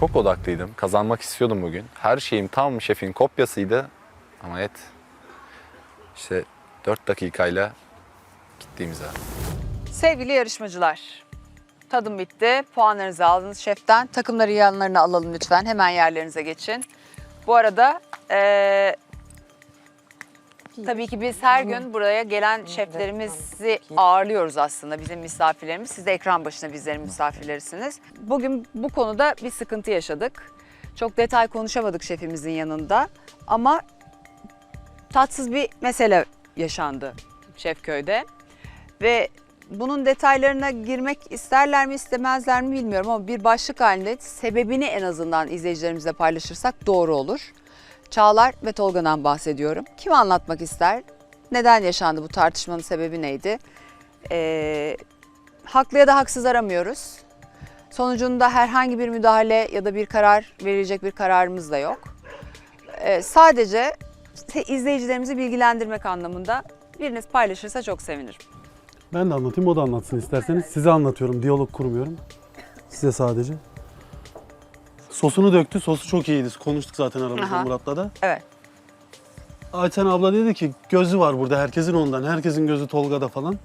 çok odaklıydım. Kazanmak istiyordum bugün. Her şeyim tam şefin kopyasıydı. Ama et işte 4 dakikayla gittiğimiz. Sevgili yarışmacılar, tadım bitti. Puanlarınızı aldınız şeften. Takımları yanlarına alalım lütfen. Hemen yerlerinize geçin. Bu arada tabii ki biz her gün buraya gelen şeflerimizi ağırlıyoruz aslında. Bizim misafirlerimiz. Siz de ekran başına bizlerin misafirlerisiniz. Bugün bu konuda bir sıkıntı yaşadık. Çok detay konuşamadık şefimizin yanında. Ama tatsız bir mesele yaşandı Şefköy'de. Ve bunun detaylarına girmek isterler mi istemezler mi bilmiyorum ama bir başlık halinde sebebini en azından izleyicilerimizle paylaşırsak doğru olur. Çağlar ve Tolga'dan bahsediyorum. Kim anlatmak ister? Neden yaşandı bu tartışmanın sebebi neydi? Ee, haklı ya da haksız aramıyoruz. Sonucunda herhangi bir müdahale ya da bir karar verilecek bir kararımız da yok. Ee, sadece izleyicilerimizi bilgilendirmek anlamında biriniz paylaşırsa çok sevinirim. Ben de anlatayım, o da anlatsın isterseniz. Size anlatıyorum, diyalog kurmuyorum. Size sadece. Sosunu döktü, sosu çok iyiydi. Konuştuk zaten aramızda Aha. Murat'la da. Evet. Ayten abla dedi ki gözü var burada herkesin ondan. Herkesin gözü Tolga'da falan.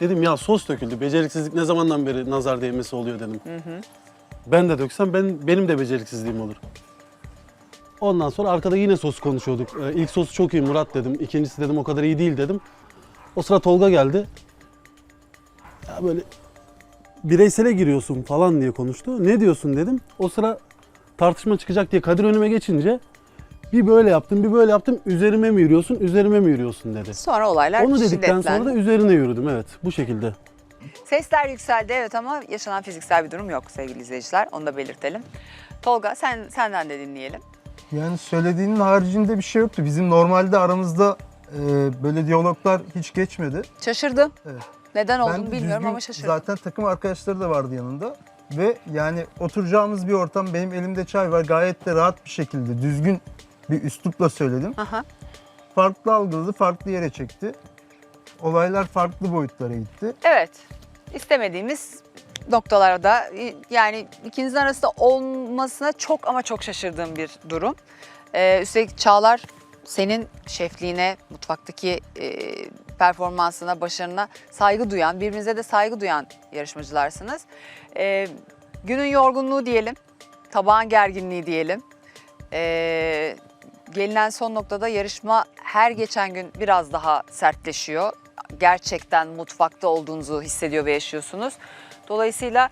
Dedim ya sos döküldü. Beceriksizlik ne zamandan beri nazar değmesi oluyor dedim. Ben de döksem ben benim de beceriksizliğim olur. Ondan sonra arkada yine sos konuşuyorduk. Ee, ilk sosu çok iyi Murat dedim. İkincisi dedim o kadar iyi değil dedim. O sıra Tolga geldi. Ya böyle bireysele giriyorsun falan diye konuştu. Ne diyorsun dedim. O sıra tartışma çıkacak diye Kadir önüme geçince bir böyle yaptım, bir böyle yaptım. Üzerime mi yürüyorsun, üzerime mi yürüyorsun dedi. Sonra olaylar Onu dedikten şiddetlendi. sonra da üzerine yürüdüm evet bu şekilde. Sesler yükseldi evet ama yaşanan fiziksel bir durum yok sevgili izleyiciler. Onu da belirtelim. Tolga sen senden de dinleyelim. Yani söylediğinin haricinde bir şey yoktu. Bizim normalde aramızda e, böyle diyaloglar hiç geçmedi. Şaşırdım. Evet. Neden olduğunu Ben bilmiyorum düzgün- ama şaşırdım. Zaten takım arkadaşları da vardı yanında. Ve yani oturacağımız bir ortam, benim elimde çay var. Gayet de rahat bir şekilde, düzgün bir üslupla söyledim. Aha. Farklı algıladı, farklı yere çekti. Olaylar farklı boyutlara gitti. Evet. istemediğimiz noktalarda yani ikinizin arasında olmasına çok ama çok şaşırdığım bir durum. Ee, üstelik Çağlar senin şefliğine, mutfaktaki e, performansına, başarına saygı duyan, birbirinize de saygı duyan yarışmacılarsınız. Ee, günün yorgunluğu diyelim, tabağın gerginliği diyelim. Ee, gelinen son noktada yarışma her geçen gün biraz daha sertleşiyor. Gerçekten mutfakta olduğunuzu hissediyor ve yaşıyorsunuz. Dolayısıyla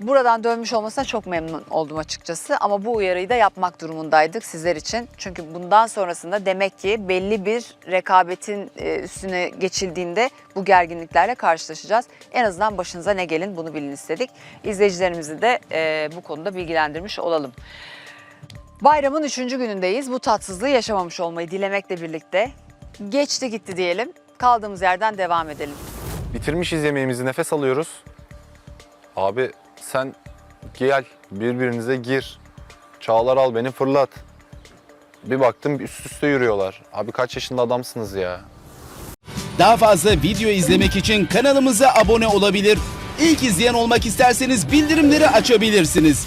buradan dönmüş olmasına çok memnun oldum açıkçası. Ama bu uyarıyı da yapmak durumundaydık sizler için. Çünkü bundan sonrasında demek ki belli bir rekabetin e, üstüne geçildiğinde bu gerginliklerle karşılaşacağız. En azından başınıza ne gelin bunu bilin istedik. İzleyicilerimizi de e, bu konuda bilgilendirmiş olalım. Bayramın üçüncü günündeyiz. Bu tatsızlığı yaşamamış olmayı dilemekle birlikte geçti gitti diyelim. Kaldığımız yerden devam edelim. Bitirmişiz yemeğimizi nefes alıyoruz. Abi sen gel birbirinize gir. Çağlar al beni fırlat. Bir baktım üst üste yürüyorlar. Abi kaç yaşında adamsınız ya. Daha fazla video izlemek için kanalımıza abone olabilir. İlk izleyen olmak isterseniz bildirimleri açabilirsiniz.